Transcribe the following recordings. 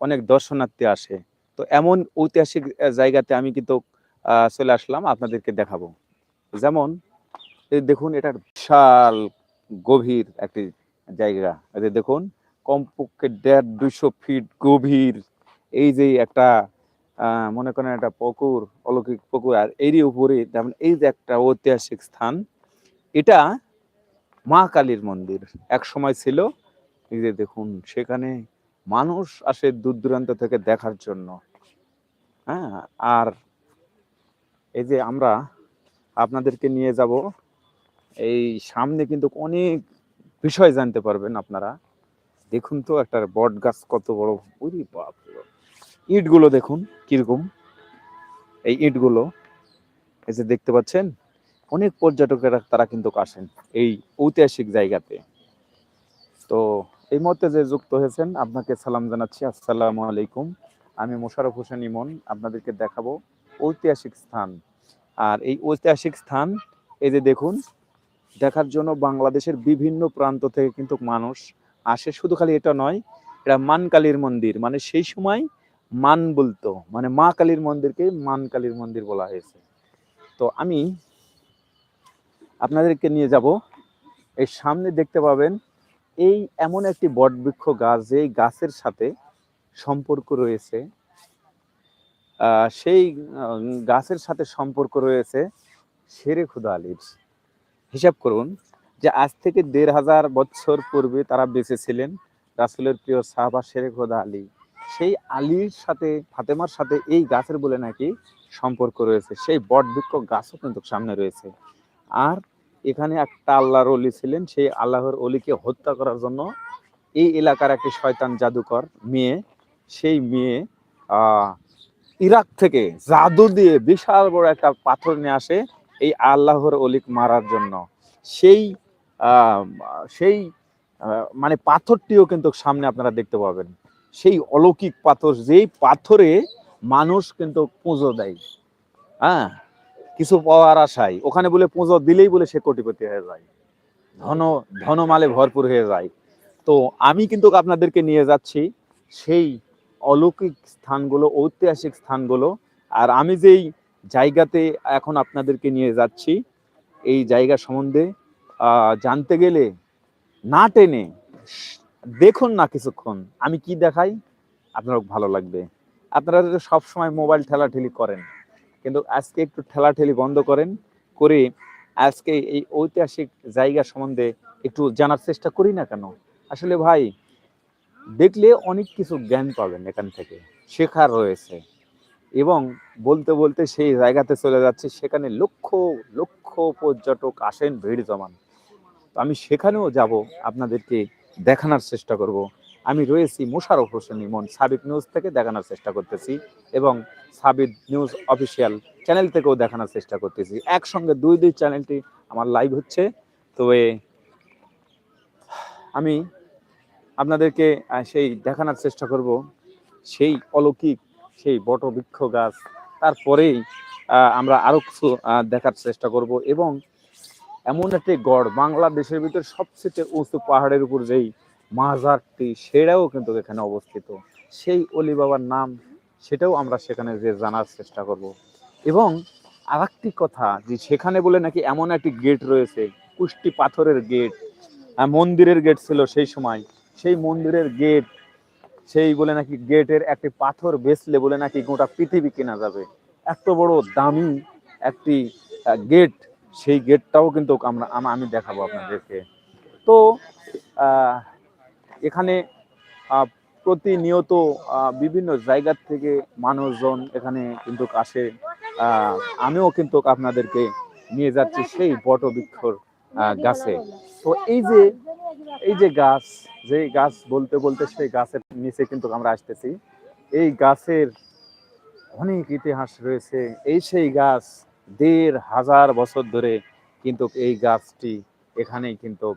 অনেক দর্শনার্থী আসে। তো এমন ঐতিহাসিক জায়গাতে আমি কিন্তু চলে আসলাম, আপনাদেরকে দেখাবো। যেমন দেখুন এটা বিশাল গভীর একটি জায়গা। দেখুন, কমপক্ষে দেড় দুইশো ফিট গভীর। এই যে একটা মনে করেন একটা পুকুর, অলৌকিক পুকুর, আর এরই উপরে, যেমন, এই যে একটা ঐতিহাসিক স্থান, এটা মা কালীর মন্দির। এক সময় ছিল, এই যে দেখুন, সেখানে মানুষ আসে দূর দূরান্ত থেকে দেখার জন্য। হ্যাঁ আর এই যে আমরা আপনাদেরকে নিয়ে যাব, এই সামনে কিন্তু অনেক বিষয় জানতে পারবেন আপনারা। দেখুন তো একটা বট গাছ কত বড়। রে বাপ। ইটগুলো দেখুন কীরকম। এই ইটগুলো, এই যে দেখতে পাচ্ছেন, অনেক পর্যটকেরা তারা কিন্তু আসেন এই ঐতিহাসিক জায়গাতে। তো এই মুহূর্তে যে যুক্ত হয়েছেন, আপনাকে সালাম জানাচ্ছি। আসসালামু আলাইকুম। আমি মোশারফ হোসেন ইমন, আপনাদেরকে দেখাবো ঐতিহাসিক স্থান। আর এই ঐতিহাসিক স্থান, এই যে দেখুন, দেখার জন্য বাংলাদেশের বিভিন্ন প্রান্ত থেকে কিন্তু মানুষ আসে। শুধু খালি এটা নয়, এটা মান কালীর মন্দির। মানে সেই সময় মান বলতো মানে মা কালীর মন্দিরকে মান কালীর মন্দির বলা হয়েছে। তো আমি আপনাদেরকে নিয়ে যাব। এই সামনে দেখতে পাবেন এই এমন একটি বটবৃক্ষ গাছ যে গাছের সাথে সম্পর্ক রয়েছে সেই গাছের সাথে সম্পর্ক রয়েছে শেরে খুদা আলীর। হিসাব করুন যে আজ থেকে দেড় হাজার বছর পূর্বে তারা বেঁচে ছিলেন রাসুলের প্রিয় সাহাবা শেরে খোদা আলী। সেই আলীর সাথে, ফাতেমার সাথে এই গাছের বলে নাকি সম্পর্ক রয়েছে। সেই বটবৃক্ষ গাছও কিন্তু সামনে রয়েছে। আর এখানে একটা আল্লাহর অলি ছিলেন, সেই আল্লাহর অলিকে হত্যা করার জন্য এই এলাকার একটি শয়তান জাদুকর মেয়ে, সেই মেয়ে ইরাক থেকে জাদু দিয়ে বিশাল বড় একটা পাথর নিয়ে আসে এই আল্লাহর অলিক মারার জন্য। সেই সেই মানে পাথরটিও কিন্তু সামনে আপনারা দেখতে পাবেন। সেই অলৌকিক পাথর, যেই পাথরে মানুষ কিন্তু পুজো দেয়। হ্যাঁ? কিছু পাওয়ার আশায়। ওখানে বলে পুজো দিলেই বলে সে কোটিপতি হয়ে যায়। ধন ধনমালে ভরপুর হয়ে যায়। তো আমি কিন্তু আপনাদেরকে নিয়ে যাচ্ছি সেই অলৌকিক স্থানগুলো, ঐতিহাসিক স্থানগুলো। আর আমি যেই জায়গাতে এখন আপনাদেরকে নিয়ে যাচ্ছি, এই জায়গা সম্বন্ধে জানতে গেলে না টেনে দেখুন না কিছুক্ষণ। আমি কি দেখাই? আপনার ভালো লাগবে। আপনারা তো সবসময় মোবাইল ঠেলাঠেলি করেন। কিন্তু আজকে একটু ঠেলাঠেলি বন্ধ করেন করে আজকে এই ঐতিহাসিক জায়গা সম্বন্ধে একটু জানার চেষ্টা করি না কেন? আসলে ভাই, দেখলে অনেক কিছু জ্ঞান পাবেন এখান থেকে, শেখার রয়েছে এবং বলতে বলতে সেই জায়গাতে চলে যাচ্ছে, সেখানে লক্ষ লক্ষ পর্যটক আসেন ভিড় জমান। তো আমি সেখানেও যাব, আপনাদেরকে দেখানোর চেষ্টা করব। আমি রয়েছি মোশারফ হোসেন ইমন সাবিক নিউজ থেকে দেখানোর চেষ্টা করতেছি এবং সাবিক নিউজ অফিসিয়াল চ্যানেল থেকেও দেখানোর চেষ্টা করতেছি। একসঙ্গে দুই দুই চ্যানেলটি আমার লাইভ হচ্ছে। তবে আমি আপনাদেরকে সেই দেখানোর চেষ্টা করব। সেই অলৌকিক, সেই বটবৃক্ষ গাছ, তারপরেই আমরা আরও কিছু দেখার চেষ্টা করব এবং এমন একটি গড়, বাংলাদেশের ভিতরে সবচেয়ে উঁচু পাহাড়ের উপর যেই মাজারটি সেটাও কিন্তু এখানে অবস্থিত। সেই অলি বাবার নাম, সেটাও আমরা সেখানে যে জানার চেষ্টা করব। এবং আর কথা, যে সেখানে বলে নাকি এমন একটি গেট রয়েছে, কুষ্টি পাথরের গেট মন্দিরের গেট ছিল সেই সময়। সেই মন্দিরের গেট সেই বলে নাকি গেটের একটি পাথর বেচলে বলে নাকি গোটা পৃথিবী কেনা যাবে। এত বড় দামি একটি গেট সেই গেটটাও কিন্তু আমরা, আমি দেখাবো আপনাদেরকে। তো এখানে প্রতিনিয়ত বিভিন্ন জায়গার থেকে মানুষজন এখানে কিন্তু আসে। আমিও কিন্তু আপনাদেরকে নিয়ে যাচ্ছি সেই বটবৃক্ষর গাছে। তো এই যে এই যে গাছ যে গাছ বলতে বলতে সেই গাছের নিচে কিন্তু আমরা আসতেছি। এই গাছের অনেক ইতিহাস রয়েছে। এই সেই গাছ দেড় হাজার বছর ধরে কিন্তু এই গাছটি এখানেই কিন্তু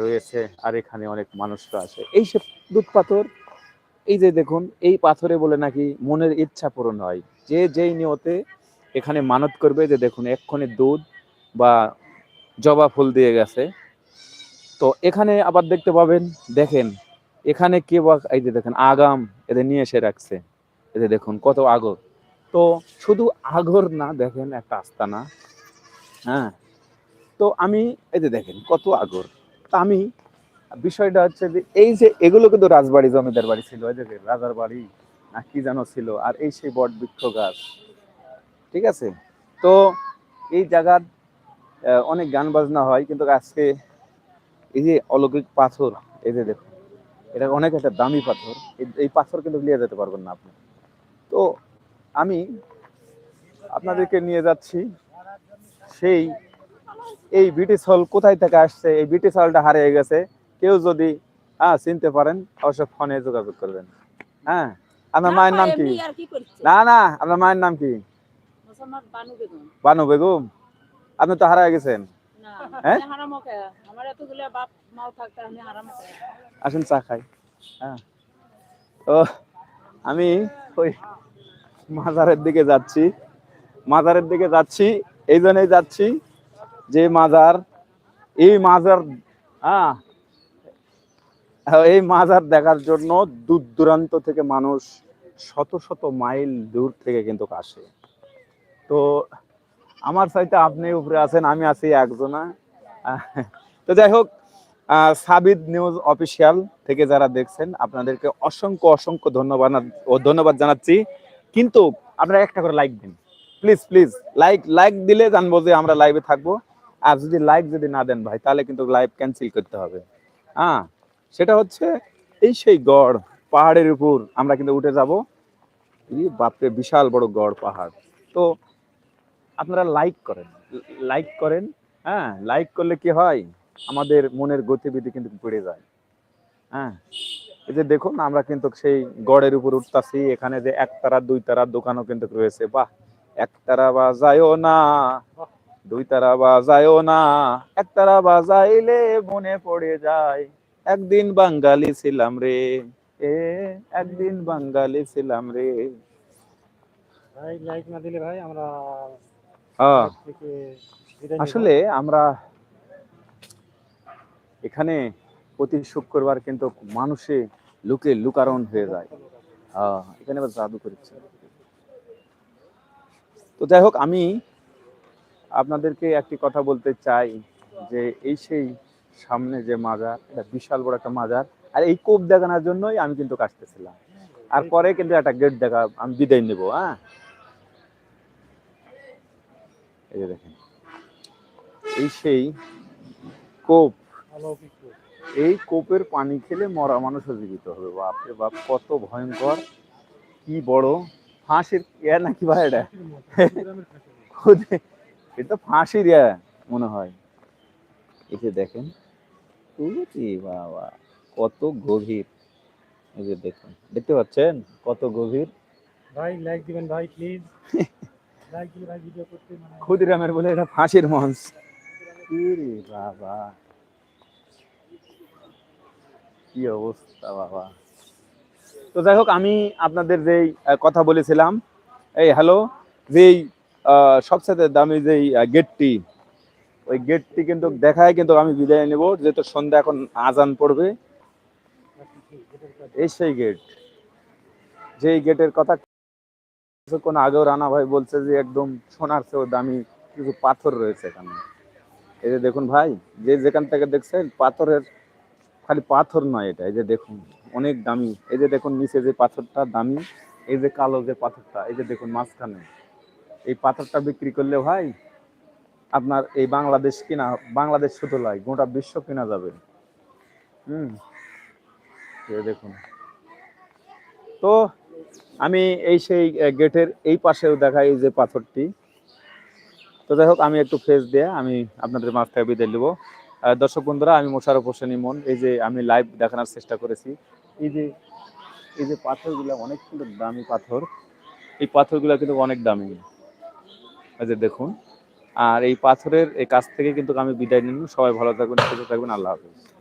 রয়েছে আর এখানে অনেক মানুষরা আছে। এই সে দুধ পাথর, এই যে দেখুন, এই পাথরে বলে নাকি মনের ইচ্ছা পূরণ হয়। যে যেই নিয়তে এখানে মানত করবে যে দেখুন এক্ষণে দুধ বা জবা ফুল দিয়ে গেছে। তো এখানে আবার দেখতে পাবেন, দেখেন, এখানে কে বা, এই যে দেখেন, আগাম এদের নিয়ে এসে রাখছে। এদের দেখুন, কত আগর। তো শুধু আগর না, দেখেন, একটা আস্তানা। হ্যাঁ তো আমি, এই যে দেখেন, কত আগর। আমি, বিষয়টা হচ্ছে যে এই যে এগুলো কিন্তু রাজবাড়ি, জমিদার বাড়ি ছিল, এই যে রাজার বাড়ি না কি যেন ছিল, আর এই সেই বট বৃক্ষ গাছ। ঠিক আছে? তো এই জায়গার অনেক গান বাজনা হয়, কিন্তু আজকে এই যে অলৌকিক পাথর, এই যে দেখুন, এটা অনেক একটা দামি পাথর, এই- এই পাথর কিন্তু নিয়ে যেতে পারবেন না আপনি। তো আমি আপনাদেরকে নিয়ে যাচ্ছি সেই এই ব্রিটিশ হল কোথায় থেকে আসছে? এই ব্রিটিশ হলটা হারিয়ে গেছে। কেউ যদি হ্যাঁ চিনতে পারেন অবশ্যই ফোনে যোগাযোগ করবেন। হ্যাঁ? আপনার মায়ের নাম কি? না না আপনার মায়ের নাম কি? বানু বেগম। আপনি তো হারায় গেছেন। হ্যাঁ? আসেন চা খাই। হ্যাঁ? তো আমি ওই মাজারের দিকে যাচ্ছি। মাজারের দিকে যাচ্ছি এই জন্যই যাচ্ছি। যে মাজার, এই মাজার হ্যাঁ এই মাজার দেখার জন্য দূর দূরান্ত থেকে মানুষ শত শত মাইল দূর থেকে কিন্তু আসে। তো আমার চাইতে আপনি উপরে আছেন, আমি আছি একজনা। তো যাই হোক সাবিদ নিউজ অফিসিয়াল থেকে যারা দেখছেন, আপনাদেরকে অসংখ্য অসংখ্য ধন্যবাদ ও ধন্যবাদ জানাচ্ছি। কিন্তু আপনারা একটা করে লাইক দিন। প্লিজ প্লিজ লাইক লাইক দিলে জানব যে আমরা লাইভে থাকব। আর যদি লাইক যদি না দেন ভাই, তাহলে কিন্তু লাইভ ক্যান্সেল করতে হবে। হ্যাঁ সেটা হচ্ছে এই সেই গড়, পাহাড়ের উপর আমরা কিন্তু উঠে যাব। বাপরে, বিশাল বড় গড়, পাহাড়। তো আপনারা লাইক করেন লাইক করেন হ্যাঁ লাইক করলে কি হয়? আমাদের মনের গতিবিধি কিন্তু বেড়ে যায়। হ্যাঁ এই যে দেখুন, আমরা কিন্তু সেই গড়ের উপর উঠতাছি, এখানে যে একতারা দুই তারার দোকানও কিন্তু রয়েছে। বাহ, একতারা বাজায়ও না। দুই তারা বাজায়ও না একতারা বাজাইলে মনে পড়ে যায় একদিন বাঙালি ছিলাম রে এ একদিন বাঙালি ছিলাম রে। ভাই লাইক না দিলে ভাই আমরা হ্যাঁ। আসলে আমরা এখানে প্রতি শুক্রবার কিন্তু মানুষে লুকে লুকারণ হয়ে যায়। হ্যাঁ এখানে আবার জাদু করেছে। তো যাই হোক আমি আপনাদেরকে একটি কথা বলতে চাই যে এই সেই সামনে যে মাজার এটা বিশাল বড় একটা মাজার। আর এই কোপ দেখানোর জন্যই আমি কিন্তু কাটতেছিলাম আর পরে কিন্তু একটা গেট দেখা আমি বিদায় নেব হ্যাঁ? এই যে দেখেন। এই সেই কোপ। এই কোপের পানি খেলে মরা মানুষও জীবিত হবে। বাপরে বাপ কত ভয়ঙ্কর। কি বড়? ফাঁসির ইয়া নাকি ভাই এটা? খুদে এটা ফাঁসির মনে হয়। যে দেখেন বাবা কত গভীর। এই যে দেখুন দেখতে পাচ্ছেন? কত গভীর। ভাই লাইক দিবেন ভাই প্লিজ লাইক দিলে ভাই ভিডিও করতে মানে ক্ষুদিরামের বলে এটা ফাঁসির মঞ্চ। ইরে বাবা। কি অবস্থা বাবা। তো যাই হোক আমি আপনাদের যেই কথা বলেছিলাম এই হ্যালো যেই সবচেয়ে দামি যেই গেটটি, ওই গেটটি কিন্তু দেখায় কিন্তু আমি বিদায় নেব, যেহেতু সন্ধ্যা এখন আজান পড়বে। এই সেই গেট। যেই গেটের কথা কিছুক্ষণ আগেও রানা ভাই বলছে যে, একদম সোনার চেয়েও দামি কিছু পাথর রয়েছে এখানে। এই যে দেখুন ভাই, যে যেখান থেকে দেখছেন, পাথরের খালি পাথর নয় এটা, এই যে দেখুন, অনেক দামি। এই যে দেখুন, নিচে যে পাথরটা দামি, এই যে কালো যে পাথরটা, এই যে দেখুন মাঝখানে। এই পাথরটা বিক্রি করলে ভাই আপনার এই বাংলাদেশ কিনা, বাংলাদেশ শুধু নয় গোটা বিশ্ব কিনা যাবে। হুম দেখুন। তো আমি এই সেই গেটের এই পাশেও দেখাই যে পাথরটি। তো যাই হোক, আমি একটু ফেস দিয়ে আমি আপনাদের মাছ থেকে বিদায় দেবো দর্শক বন্ধুরা, আমি মোশারফ হোসেন ইমন, এই যে আমি লাইভ দেখানোর চেষ্টা করেছি। এই যে এই যে পাথরগুলো অনেক কিন্তু দামি পাথর। এই পাথরগুলো কিন্তু অনেক দামি। যে দেখুন, আর এই পাথরের এই কাছ থেকে কিন্তু আমি বিদায় নিন সবাই ভালো থাকবেন সুস্থ থাকবেন আল্লাহ হাফিজ।